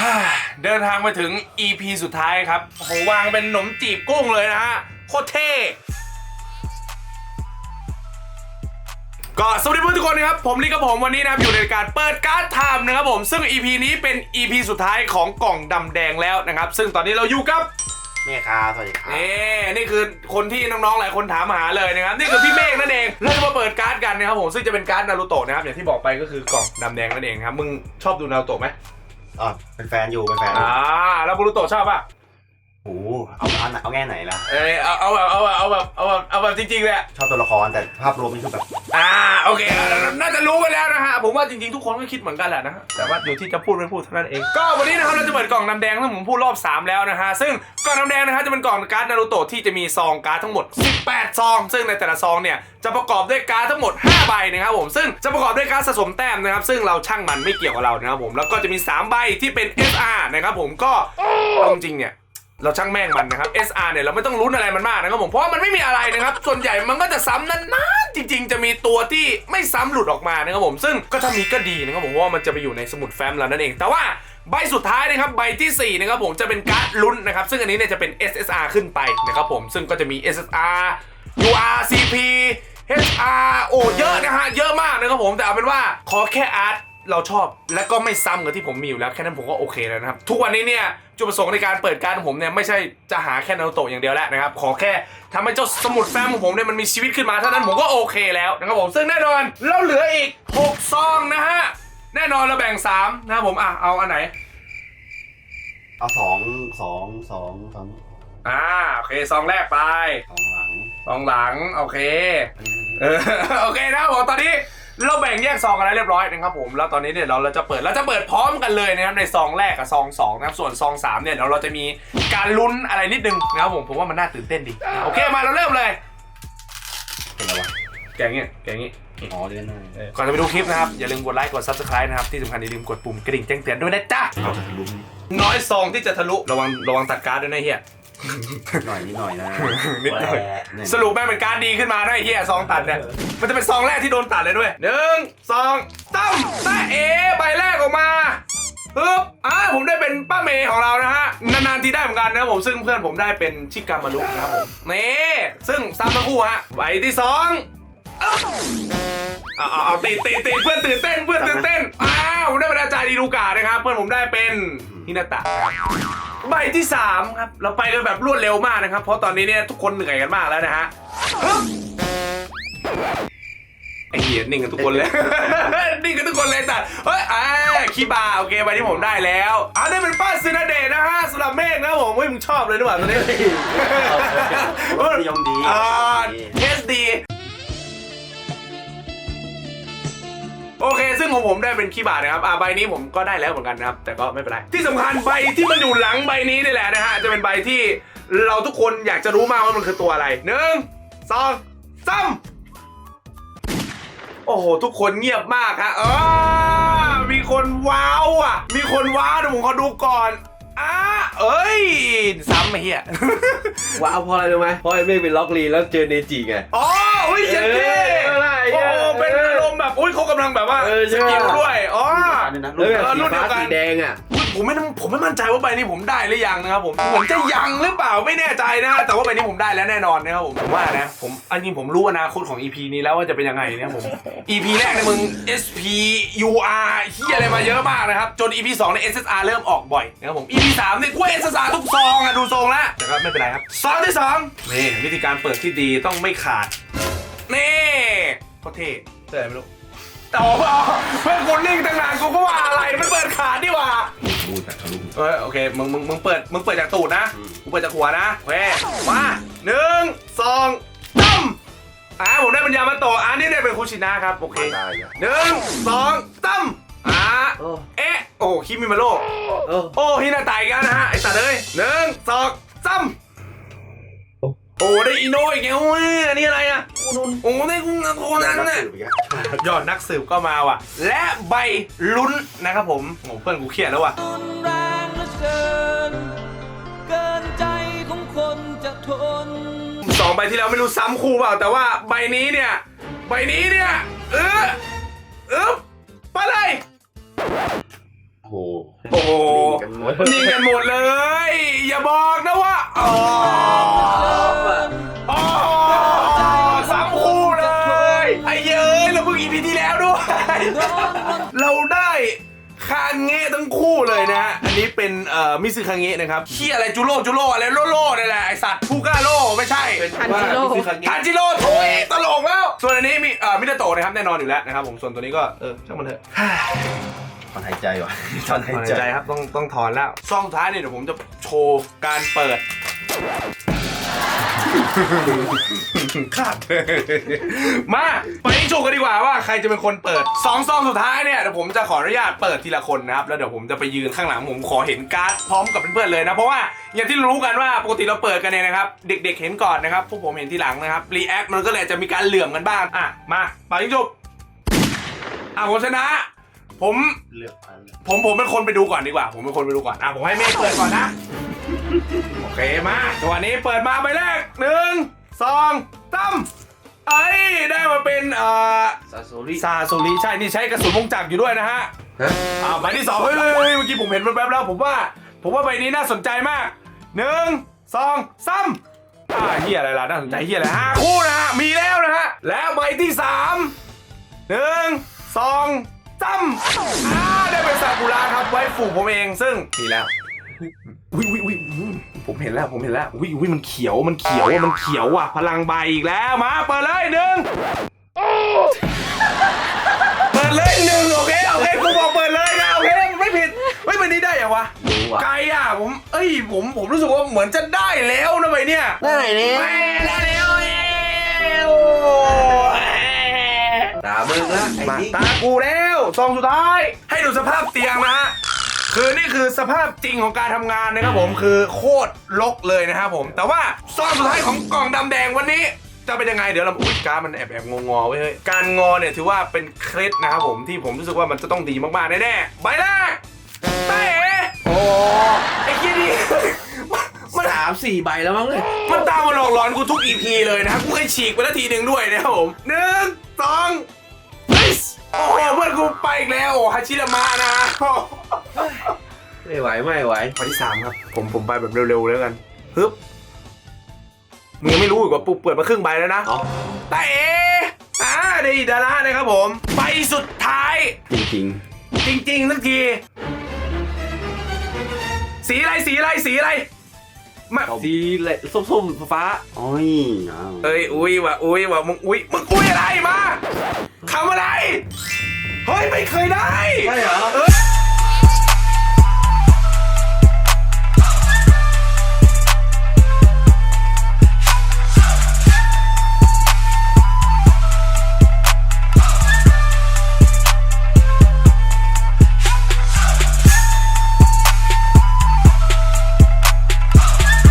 ฮ่าเดินทางมาถึง EP สุดท้ายครับโอ้โหวางเป็นขนมจีบกุ้งเลยนะฮะ โคตรเท่ก็สวัสดีเพื่อนทุกคนนะครับ ผมลิกกับผมวันนี้นะครับอยู่ในการเปิดการ์ดไทม์นะครับผม ซึ่ง EP นี้เป็น EP สุดท้ายของกล่องดำแดงแล้วนะครับ ซึ่งตอนนี้เราอยู่กับ เมฆาสวัสดีครับ นี่นี่คือคนที่น้องๆ หลายคนถามหาเลยนะครับ นี่คือพี่เมฆนั่นเองเราจะมาเปิดการ์ดกันนะครับผมซึ่งจะเป็นการ์ดนารูโตะนะครับอย่างที่บอกไปก็คือกล่องดำแดงนั่นเองนะครับมึงชอบดูนารูโตะไหม อ๋อเป็นแฟนอยู่เป็นแฟนอยู่อ่าแล้วบูรุโตะชอบป่ะ โอ้โหเอาเอาไหนเอาแง่ไหนล่ะ เออเอาเอาแบบเอาแบบเอาแบบเอาแบบเอาแบบจริงๆเลยอะชอบตัวละครแต่ภาพรวมนี่คือแบบอ่าโอเคน่าจะรู้กันแล้วนะฮะผมว่าจริงๆทุกคนก็คิดเหมือนกันแหละนะฮะแต่ว่าอยู่ที่จะพูดไม่พูดเท่านั้นเองก็วันนี้นะครับเราจะเปิดกล่องน้ำแดงซึ่งผมพูดรอบ 3 แล้วนะฮะซึ่งกล่องน้ำแดงนะฮะจะเป็นกล่องการ์ดนารูโตะที่จะมีซองการ์ดทั้งหมด 18 ซอง ซึ่งในแต่ละซองเนี่ยจะประกอบด้วยการ์ดทั้งหมด 5 ใบนะครับผมซึ่งจะประกอบด้วยการ์ดสะสมแต้มนะครับซึ่งเราช่างมันไม่เกี่ยวกับเรานะครับผมแล้วก็จะมี 3 ใบที่เป็น SR นะครับผมก็เอาจริงๆเนี่ย เราช่างแม่งมันนะครับ SR เนี่ยเราไม่ต้องลุ้นอะไรมันมากนะครับผมเพราะมันไม่มีอะไรนะครับ ส่วนใหญ่มันก็จะซ้ำนานๆจริง ๆ จะมีตัวที่ไม่ซ้ำหลุดออกมานะครับผมซึ่งก็ถ้ามีก็ดีนะครับผมเพราะว่ามันจะไปอยู่ในสมุดแฟ้มเรานั่นเอง แต่ว่าใบสุดท้ายนะครับใบทีสี่ 4 นะครับผมจะเป็นการ์ดลุ้นนะครับ ซึ่งอันนี้เนี่ยจะเป็น SSR ขึ้นไปนะครับผมซึ่งก็จะมี SSR URCP HR โอ้เยอะนะฮะเยอะมากนะครับผมแต่เอาเป็นว่าขอแค่อาร์ต เราชอบและก็ไม่ซ้ำกับที่ผมมีอยู่แล้วแค่นั้นผมก็โอเคแล้วนะครับ ทุกวันนี้เนี่ยจุดประสงค์ในการเปิดการดของผมเนี่ยไม่ใช่จะหาแค่นารูโตะอย่างเดียวแล้วนะครับ ขอแค่ทำให้เจ้าสมุดแฟ้มของผมเนี่ยมันมีชีวิตขึ้นมาเท่านั้นผมก็โอเคแล้วนะครับผมซึ่งแน่นอนเราเหลืออีก6ซองนะฮะแน่นอนเราแบ่ง3นะครับผมอะเอาอันไหน เอาสองสองสองสองอ่าโอเคซองแรกไปสองหลังซองหลังโอเค อันนี้ เออโอเคนะครับผมตอนนี้เราแบ่งแยกซองกันแล้วเรียบร้อยนะครับผมแล้วตอนนี้เนี่ยเราเราจะเปิดเราจะเปิดพร้อมกันเลยนะครับในซองแรกกับซองสองนะครับส่วนซองสามเนี่ยเดี๋ยวเราจะมีการลุ้นอะไรนิดนึงนะครับผมผมว่ามันน่าตื่นเต้นดีโอเคมาเราเริ่มเลยเป็นอะไรวะแกงเงี้ยแกงงี้อ๋อเล่นได้เออก่อนจะไปดูคลิปนะครับ อย่าลืมกดไลค์กด subscribe นะครับ ที่สำคัญอย่าลืมกดปุ่มกระดิ่งแจ้งเตือนด้วยนะจ๊ะเอาจะทะลุนิน้อยซองที่จะทะลุระวังระวังตัดการ์ดด้วยนะเฮียด หน่อยนิดหน่อยนะนิดหน่อยแหละเนี่ยสรุปแม่งเป็นการดีขึ้นมาด้วยไอ้เฮียซองตัดเนี่ย มันจะเป็นซองแรกที่โดนตัดเลยด้วยหนึ่งสองตั้มตาเอใบแรกออกมาปึ๊บอ่าผมได้เป็นป้าเมย์ของเรานะฮะ นานๆทีได้เหมือนกันนะครับผม ซึ่งเพื่อนผมได้เป็นชิกามารุนะครับผมนี่ซึ่งซ้ำทั้งคู่ฮะใบที่สองเอาเอาเอาเอาตีตีตีเพื่อนตื่นเต้นเพื่อนตื่นเต้นอ้าวผมได้เป็นอาจารย์ดีลูกานะครับ เพื่อนผมได้เป็นฮินาตะ ใบที่3ครับ เราไปกันแบบรวดเร็วมากนะครับ เพราะตอนนี้เนี่ยทุกคนเหนื่อยกันมากแล้วนะฮะไอเหี้ยนิ่งกันทุกคนเลย นิ่งกันทุกคนเลยแต่เฮ้ยอ่าคีบาโอเคใบที่ผมได้แล้วอ่าได้เป็นป้าซินาเดนะฮะสำหรับเมฆนะผมเฮ้ยมึงชอบเลยหรือเปล่าตัวนี้นิยมดีอ่าดีเอสดี โอเค ซึ่งของผมได้เป็นคีย์บาร์นะครับอ่าใบนี้ผมก็ได้แล้วเหมือนกันนะครับ แต่ก็ไม่เป็นไร ที่สำคัญใบที่มันอยู่หลังใบนี้นี่แหละนะฮะ จะเป็นใบที่เราทุกคนอยากจะรู้มากว่ามันคือตัวอะไรหนึ่งสองสามโอ้โห ทุกคนเงียบมากฮะเออมีคนว้าวอะ มีคนว้าวเดี๋ยวผมขอดูก่อนอ่าเอ้ย ซ้ำไอ้เหี้ยว้าวเพราะอะไรรู้ไหมเพราะไอ้เมฆเป็นล็อกลีแล้วเจอเนจิไง อ๋ออุ้ยเจ๊เจ๊เอ อารมณ์แบบอุ้ยเขากำลังแบบว่าเออใช่สกิลด้วยอ๋ออันนี้นะแล้วแบบเออรุ่สีนเดียวฟ้ากันสีแดงอะอุ๊ยผมไม่ผมไม่มั่นใจว่าใบนี้ผมได้หรือยังนะครับผมเหมือนจะยังหรือเปล่าไม่แน่ใจนะแต่ว่าใบนี้ผมได้แล้วแน่นอนนะครับผมผมว่านะผมอันนี้ผมรู้อนาคตของ EP นี้แล้วว่าจะเป็นยังไงนะครับผม EP แรกเนี่ยมึง SP UR เฮียอะไรมาเยอะมากนะครับ จน EP 2ใน SSR เริ่มออกบ่อยนะครับผม EP 3เนี่ยกูว่า SSR ทุกซองอะดูทรงแล้วแต่ก็ไม่เป็นไรครับซองที่สองนี่วิธีการเปิดที่ดีต้องไม่ขาดนี่โคตรเท่เท่อะไรไม่รู้แต่ว่าเพื่อนกูนิ่งตั้งนานกูก็ว่าอะไรมันเปิดขาดดีกว่าดูแต่ทะลุเออโอเคมึงมึงมึงเปิดมึงเปิดจากตูดนะกูเปิดจากหัวนะโอเคมาหนึ่งสองตั้มอ่าผมได้ปัญญามาโตะอันนี้ได้เป็นคุชินะครับโอเคได้อะหนึ่งสองตั้มอ่าโอ้ เอ๊ะโอ้คิมิมาโร่ โอ้ โอ้ฮินาไตายกันนะฮะไอ้สัตว์เอ้ยหนึ่งสองตั้ม โอ้ได้อีโนอีกแล้วเว้ยอันนี้อะไรอะโอ้ได้กุ้งโคนันน่ะยอดนักสืบก็มาว่ะ และใบลุ้นนะครับผมโอ้เพื่อนกูเครียดแล้วว่ะรุนแรงเหลือเกินเกินใจของคนจะทนสองใบที่แล้วไม่รู้ซ้ำคู่เปล่าแต่ว่าใบนี้เนี่ยใบนี้เนี่ยเออเออไปเลยโอ้โหโอ้โหกันหมดนิ่งกันหมดเลย อย่าบอกนะว่าอ๋ออ๋อ เราได้คางเงะทั้งคู่เลยนะฮะ อันนี้เป็นเอ่อมิซึคางเงะนะครับเฮียอะไรจูโร่จูโร่อะไรโลโล่นี่แหละไอสัตว์ผู้กล้าโล่ไม่ใช่ทันจิโร่ทันจิโร่ถุยตลกแล้ว ส่วนอันนี้มีเอ่อมินาโตะนะครับแน่นอนอยู่แล้วนะครับผมส่วนตัวนี้ก็เออช่างมันเถอะถอนหายใจว่ะ ถอนหายถอนใจใจครับต้องต้องถอนแล้วซองสุดท้ายเนี่ยเดี๋ยวผมจะโชว์การเปิด ขาดมาไปโชว์กันดีกว่าว่าใครจะเป็นคนเปิดสองซองสุดท้ายเนี่ยเดี๋ยวผมจะขออนุญาตเปิดทีละคนนะครับแล้วเดี๋ยวผมจะไปยืนข้างหลังผมขอเห็นการ์ดพร้อมกับเพื่อนๆเลยนะเพราะว่าอย่างที่รู้กันว่าปกติเราเปิดกันเนี่ยนะครับ เด็กๆเห็นก่อนนะครับพวกผมเห็นทีหลังนะครับรีแอคมันก็เลยจะมีการเหลื่อมกันบ้างอะมาไปยิงจบอะผมชนะ ผมเลือกอันผมผมเป็นคนไปดูก่อนดีกว่า ผมเป็นคนไปดูก่อนอะผมให้เมฆเปิดก่อนนะ โอเคมาจังหวะนี้เปิดมาใบแรกหนึ่งสองสามเอ้ยได้มาเป็นเอ่อซาโซริซาโซริใช่นี่ใช้กระสุนวงจักรอยู่ด้วยนะฮะ ฮะอ่าใบที่สองเฮ้ยเฮ้ยเฮ้ยเมื่อกี้ผมเห็นแป๊บๆแล้วผมว่า ผมว่าใบนี้น่าสนใจมากหนึ่งสองสามอ่าเฮียอะไรล่ะน่าสนใจเฮียอะไรห้าคู่นะฮะมีแล้วนะฮะแล้วใบที่สามหนึ่งสอง สามอ่าได้เป็นซากุระครับไว้ฝูกผมเองซึ่งมีแล้วอุ้ยอุ้ยอุ้ยอุ้ยผมเห็นแล้วผมเห็นแล้วอุ้ยอุ้ยมันเขียวมันเขียวมันเขียวอะพลังใบอีกแล้วมาเปิดเลยหนึ่งเปิดเลยหนึ่งโอเคโอเคกูบอกเปิดเลยนะโอเคไม่ผิดเฮ้ยมันนี้ได้ยังวะรู้ว่ะไกลอะผมเอ้ยผมผมรู้สึกว่าเหมือนจะได้แล้วนะใบเนี่ยได้เนี่ยแม่ได้แล้ว มึงละไอ้มานี่ตากูแล้วซองสุดท้าย ให้ดูสภาพเตียงนะฮะ คือนี่คือสภาพจริงของการทำงานนะครับผมคือโคตรลกเลยนะครับผม แต่ว่าซองสุดท้ายของกล่องดำแดงวันนี้ จะเป็นยังไงเดี๋ยวเราอุ้ยการดมันแอบแอบงงอๆไว้เฮ้ยการงอเนี่ยถือว่าเป็นเคล็ดนะครับผมที่ผมรู้สึกว่ามันจะต้องดีมากๆแน่ๆใบแรกเต้โอ้ไอ้ยี่นี่มัน สามสี่ใบแล้วมั้งเลยมันตามมาหลอกหลอนกูทุกอีพีเลยนะครับกูเคยฉีกไปแล้วทีหนึ่งด้วยนะครับผมหนึ่งสองเฮ้ย โอ้โหเพื่อนกูไปอีกแล้วโอ้ฮาชิรามะนะไม่ไหวไม่ไหวข้อที่สามครับ ผมผมไปแบบเร็วๆแล้วกันฮึบมึงยังไม่รู้อีกว่าปุ๊บเปิดมาครึ่งใบแล้วนะอ๋อแต่เออ่าได้ดารานะครับผมใบสุดท้าย จริงจริงๆสักที สีอะไรสีอะไรสีอะไร มาๆสีเลยส้มๆฟ้าโอ้ยอ้าวเอ้ยอุ้ยว่ะอุ้ยว่ะมึงอุ้ยมึงอุ้ยอะไรมาคำอะไร เฮ้ย ไม่เคยได้ใช่เหรอเออ